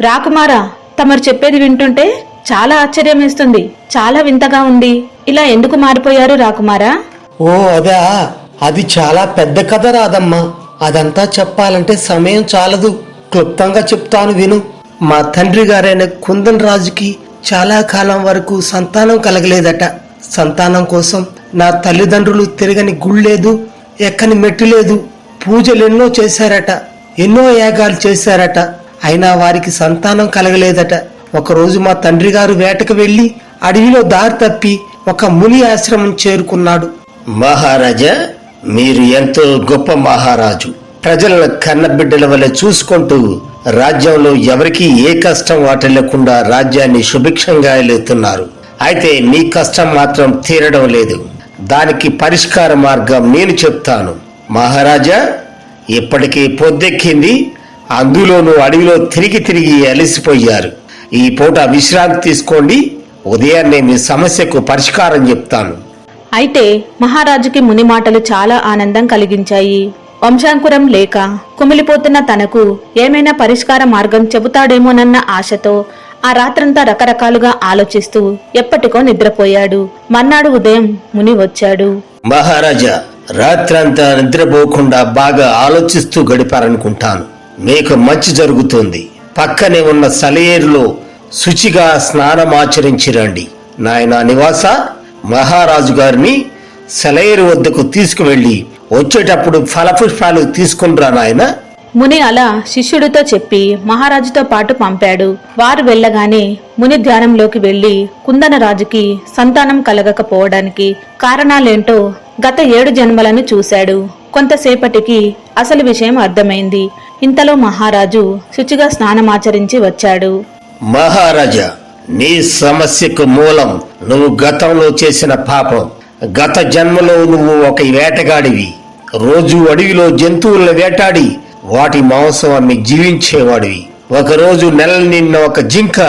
రాకుమారా తమరు చెప్పేది వింటుంటే చాలా ఆశ్చర్యం వేస్తుంది చాలా వింతగా ఉంది. ఇలా ఎందుకు మారిపోయారు రాకుమారా? ఓ అదా. అది చాలా పెద్ద కథ రాదమ్మా. అదంతా చెప్పాలంటే సమయం చాలదు. క్లుప్తంగా చెప్తాను విను. మా తండ్రి గారైన కుందన్ రాజుకి చాలా కాలం వరకు సంతానం కలగలేదట. సంతానం కోసం నా తల్లిదండ్రులు తిరగని గుళ్ళేదు ఎక్కని మెట్టు లేదు. పూజలు ఎన్నో చేశారట. ఎన్నో యాగాలు చేశారట. అయినా వారికి సంతానం కలగలేదట. ఒకరోజు మా తండ్రి గారు వేటకు వెళ్ళి అడవిలో దారి తప్పి ఒక ముని ఆశ్రమం చేరుకున్నాడు. మహారాజా మీరు ఎంతో గొప్ప మహారాజు. ప్రజలను కన్నబిడ్డల వల్ల చూసుకుంటూ రాజ్యంలో ఎవరికీ ఏ కష్టం వాటిల్లకుండా రాజ్యాన్ని సుభిక్షంగా వెళుతున్నారు అయితే మీ కష్టం మాత్రం తీరడం లేదు. దానికి పరిష్కార మార్గం నేను చెప్తాను. మహారాజా ఇప్పటికీ పొద్దెక్కింది. అందులోనూ అడవిలో తిరిగి తిరిగి అలసిపోయారు. ఈ పూట విశ్రాంతి తీసుకోండి. ఉదయాన్నే మీ సమస్యకు పరిష్కారం చెప్తాను. అయితే మహారాజుకి ముని మాటలు చాలా ఆనందం కలిగించాయి. వంశాంకురం లేక కుమిలిపోతున్న తనకు ఏమైనా పరిష్కార మార్గం చెబుతాడేమోనన్న ఆశతో ఆ రాత్రంతా రకరకాలుగా ఆలోచిస్తూ ఎప్పటికో నిద్రపోయాడు. మర్నాడు ఉదయం ముని వచ్చాడు. మహారాజా రాత్రంతా నిద్రపోకుండా బాగా ఆలోచిస్తూ గడిపారనుకుంటాను. మీకు మంచి జరుగుతుంది. పక్కనే ఉన్న సలయేరులో శుచిగా స్నానమాచరించి రండి నాయన నివాస మహారాజు గారిని సెలయేరు వద్దకు తీసుకువెళ్ళి వచ్చేటప్పుడు ఫలపుష్పాలు తీసుకునిరా నాయన. ముని అలా శిష్యుడితో చెప్పి మహారాజుతో పాటు పంపాడు. వారు వెళ్ళగానే ముని ధ్యానంలోకి వెళ్ళి కుందనరాజుకి సంతానం కలగకపోవడానికి కారణాలేంటో గత ఏడు జన్మలను చూశాడు. కొంతసేపటికి అసలు విషయం అర్థమైంది. ఇంతలో మహారాజు శుచిగా స్నానమాచరించి వచ్చాడు. మహారాజా నీ సమస్యకు మూలం నువ్వు గతంలో చేసిన పాపం. గత జన్మలో నువ్వు ఒక వేటగాడివి. రోజు అడవిలో జంతువులను వేటాడి వాటి మాంసం అమ్మి జీవించేవాడివి. ఒకరోజు నెల నిన్న ఒక జింక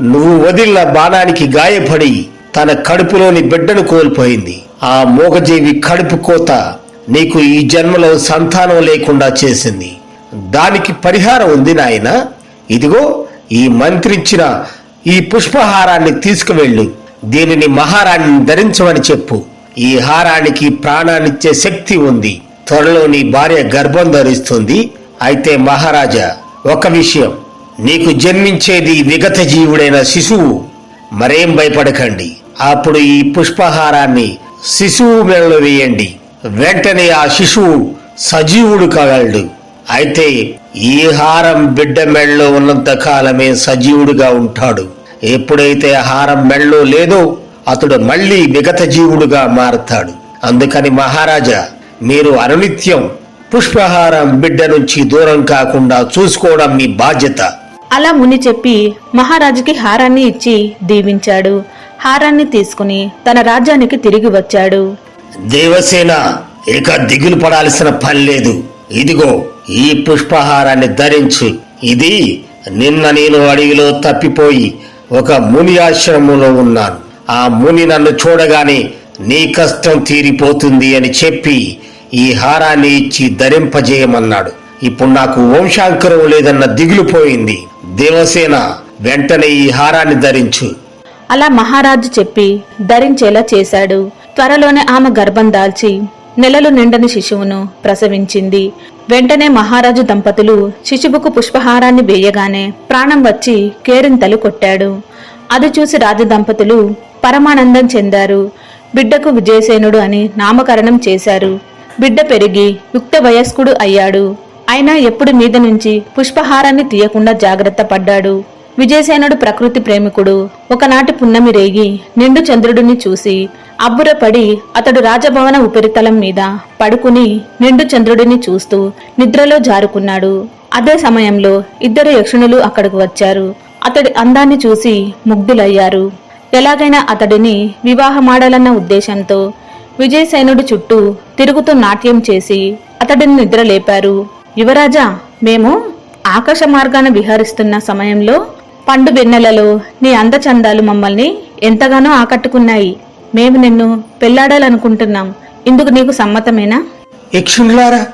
నువ్వు వదిలిన బాణానికి గాయపడి తన కడుపులోని బిడ్డను కోల్పోయింది. ఆ మూగజీవి కడుపు కోత నీకు ఈ జన్మలో సంతానం లేకుండా చేసింది. దానికి పరిహారం ఉంది నాయన. ఇదిగో ఈ మంత్రిచ్చిన ఈ పుష్పహారాన్ని తీసుకువెళ్ళు. దీనిని మహారాణిని ధరించమని చెప్పు. ఈ హారానికి ప్రాణాన్నిచ్చే శక్తి ఉంది. త్వరలో నీ భార్య గర్భం ధరిస్తుంది. అయితే మహారాజా ఒక విషయం. నీకు జన్మించేది విగత జీవుడైన శిశువు. మరేం భయపడకండి. అప్పుడు ఈ పుష్పహారాన్ని శిశువు మెడలో వేయండి. వెంటనే ఆ శిశువు సజీవుడు కాగలడు. అయితే ఈ హారం బిడ్డ మెళ్ళలో ఉన్నంత కాలమే సజీవుడుగా ఉంటాడు. ఎప్పుడైతే హారం మెళ్ళలో లేదో అతడు మళ్ళీ విగత జీవుడుగా మారతాడు. అందుకని మహారాజా మీరు అనునిత్యం పుష్పహారం బిడ్డ నుంచి దూరం కాకుండా చూసుకోవడం మీ బాధ్యత. అలా ముని చెప్పి మహారాజుకి హారాన్ని ఇచ్చి దీవించాడు. హారాన్ని తీసుకుని తన రాజ్యానికి తిరిగి వచ్చాడు. దేవసేన ఇక దిగులు పడాల్సిన పని లేదు. ఇదిగో ఈ పుష్పహారాన్ని ధరించు ఇది నిన్న నేను అడవిలో తప్పిపోయి ఒక ముని ఆశ్రమంలో ఉన్నాను. ఆ ముని నన్ను చూడగానే నీ కష్టం తీరిపోతుంది అని చెప్పి ఈ హారాన్ని ఇచ్చి ధరింపజేయమన్నాడు. ఇప్పుడు నాకు వంశాంకరం లేదన్న దిగులు పోయింది. దేవసేన వెంటనే ఈ హారాన్ని ధరించు. అలా మహారాజు చెప్పి ధరించేలా చేశాడు. త్వరలోనే ఆమె గర్భం దాల్చి నెలలు నిండని శిశువును ప్రసవించింది. వెంటనే మహారాజు దంపతులు శిశువుకు పుష్పహారాన్ని వేయగానే ప్రాణం వచ్చి కేరింతలు కొట్టాడు. అది చూసి రాజు దంపతులు పరమానందం చెందారు. బిడ్డకు విజయసేనుడు అని నామకరణం చేశారు. బిడ్డ పెరిగి యుక్త వయస్కుడు అయ్యాడు. అయినా ఎప్పుడు మీద నుంచి పుష్పహారాన్ని తీయకుండా జాగ్రత్త పడ్డాడు. విజయసేనుడు ప్రకృతి ప్రేమికుడు. ఒకనాటి పున్నమి రేగి నిండు చంద్రుడిని చూసి అబ్బురపడి అతడు రాజభవన ఉపరితలం మీద పడుకుని నిండు చంద్రుడిని చూస్తూ నిద్రలో జారుకున్నాడు. అదే సమయంలో ఇద్దరు యక్షునులు అక్కడికి వచ్చారు. అతడి అందాన్ని చూసి ముగ్ధులయ్యారు. ఎలాగైనా అతడిని వివాహమాడాలన్న ఉద్దేశంతో విజయసేనుడి చుట్టూ తిరుగుతూ నాట్యం చేసి అతడిని నిద్రలేపారు. యువరాజా మేము ఆకాశ మార్గాన విహరిస్తున్న సమయంలో పండు వెన్నెలలో నీ అందచందాలు మమ్మల్ని ఎంతగానో ఆకట్టుకున్నాయి. మేము నిన్ను పెళ్ళాడాలనుకుంటున్నాం. ఇందుకు నీకు సమ్మతమేనా? యక్షులారా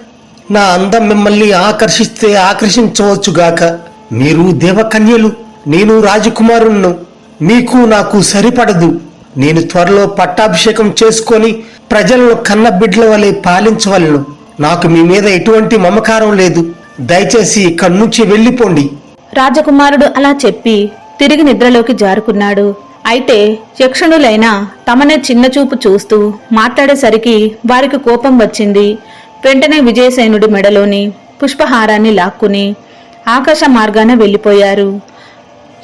నా అందం మిమ్మల్ని ఆకర్షిస్తే ఆకర్షించవచ్చుగాక. మీరు దేవకన్యలు నేను రాజకుమారుణ్ణు. మీకు నాకు సరిపడదు. నేను త్వరలో పట్టాభిషేకం చేసుకొని ప్రజలను కన్న బిడ్డల వలె పాలించవలను. నాకు మీ మీద ఎటువంటి మమకారం లేదు. దయచేసి ఇక్కడి నుంచి వెళ్ళిపోండి. రాజకుమారుడు అలా చెప్పి తిరిగి నిద్రలోకి జారుకున్నాడు. అయితే యక్షణులైన తమనే చిన్నచూపు చూస్తూ మాట్లాడేసరికి వారికి కోపం వచ్చింది. వెంటనే విజయసేనుడి మెడలోని పుష్పహారాన్ని లాక్కుని ఆకాశ మార్గాన వెళ్ళిపోయారు.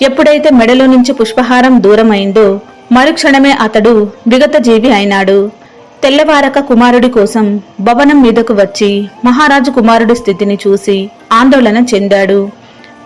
ఎప్పుడైతే మెడలో నుంచి పుష్పహారం దూరమైందో మరుక్షణమే అతడు విగత జీవి అయినాడు. తెల్లవారక కుమారుడి కోసం భవనం మీదకు వచ్చి మహారాజు కుమారుడి స్థితిని చూసి ఆందోళన చెందాడు.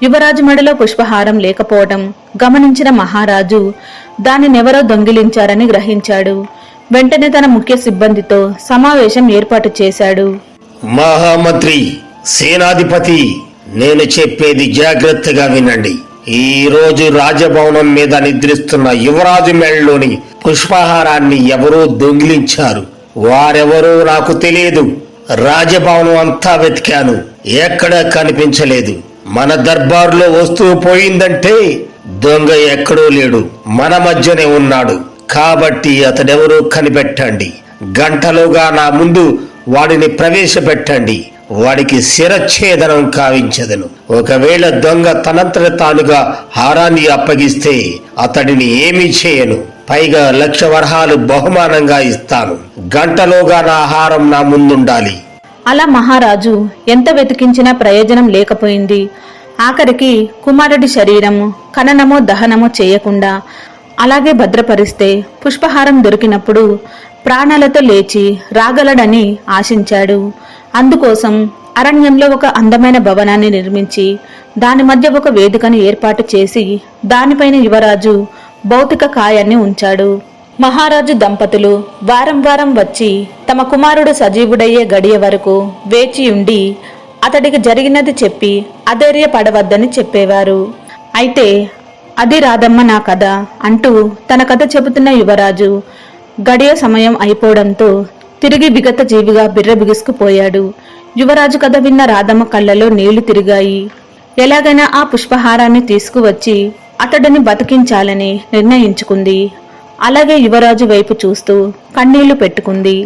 యువరాజు మెడలో పుష్పహారం లేకపోవడం గమనించిన మహారాజు దానినెవరో దొంగిలించారని గ్రహించాడు. వెంటనే తన ముఖ్య సిబ్బందితో సమావేశం ఏర్పాటు చేశాడు. మహామంత్రి సేనాధిపతి నేను చెప్పేది జాగ్రత్తగా వినండి. ఈ రోజు రాజభవనం మీద నిద్రిస్తున్న యువరాజు మెళ్ళలోని పుష్పహారాన్ని ఎవరో దొంగిలించారు. వారెవరో నాకు తెలియదు. రాజభవనం అంతా వెతికాను. ఎక్కడా కనిపించలేదు. మన దర్బారులో వస్తువు పోయిందంటే దొంగ ఎక్కడో లేడు మన మధ్యనే ఉన్నాడు. కాబట్టి అతడెవరో కనిపెట్టండి. గంటలోగా నా ముందు వాడిని ప్రవేశపెట్టండి. వాడికి శిరఛేదనం కావించదను. ఒకవేళ దొంగ తనంతట తానుగా హారాన్ని అప్పగిస్తే అతడిని ఏమీ చేయను. పైగా లక్ష వరహాలు బహుమానంగా ఇస్తాను. గంటలోగా నా హారం నా ముందుండాలి. అలా మహారాజు ఎంత వెతికించినా ప్రయోజనం లేకపోయింది. ఆఖరికి కుమారుడి శరీరము ఖననమో దహనమో చేయకుండా అలాగే భద్రపరిస్తే పుష్పహారం దొరికినప్పుడు ప్రాణాలతో లేచి రాగలడని ఆశించాడు. అందుకోసం అరణ్యంలో ఒక అందమైన భవనాన్ని నిర్మించి దాని మధ్య ఒక వేదికను ఏర్పాటు చేసి దానిపైన యువరాజు భౌతిక కాయాన్ని ఉంచాడు. మహారాజు దంపతులు వారం వారం వచ్చి తమ కుమారుడు సజీవుడయ్యే గడియ వరకు వేచి ఉండి అతడికి జరిగినది చెప్పి అధైర్య పడవద్దని చెప్పేవారు. అయితే అది రాదమ్మ నా కథ అంటూ తన కథ చెబుతున్న యువరాజు గడియ సమయం అయిపోవడంతో తిరిగి విగత జీవిగా బిర్రబిగుసుకుపోయాడు యువరాజు కథ విన్న రాధమ్మ కళ్ళలో నీళ్ళు తిరిగాయి. ఎలాగైనా ఆ పుష్పహారాన్ని తీసుకువచ్చి అతడిని బతికించాలని నిర్ణయించుకుంది. అలాగే యువరాజు వైపు చూస్తూ కన్నీళ్ళు పెట్టుకుంది.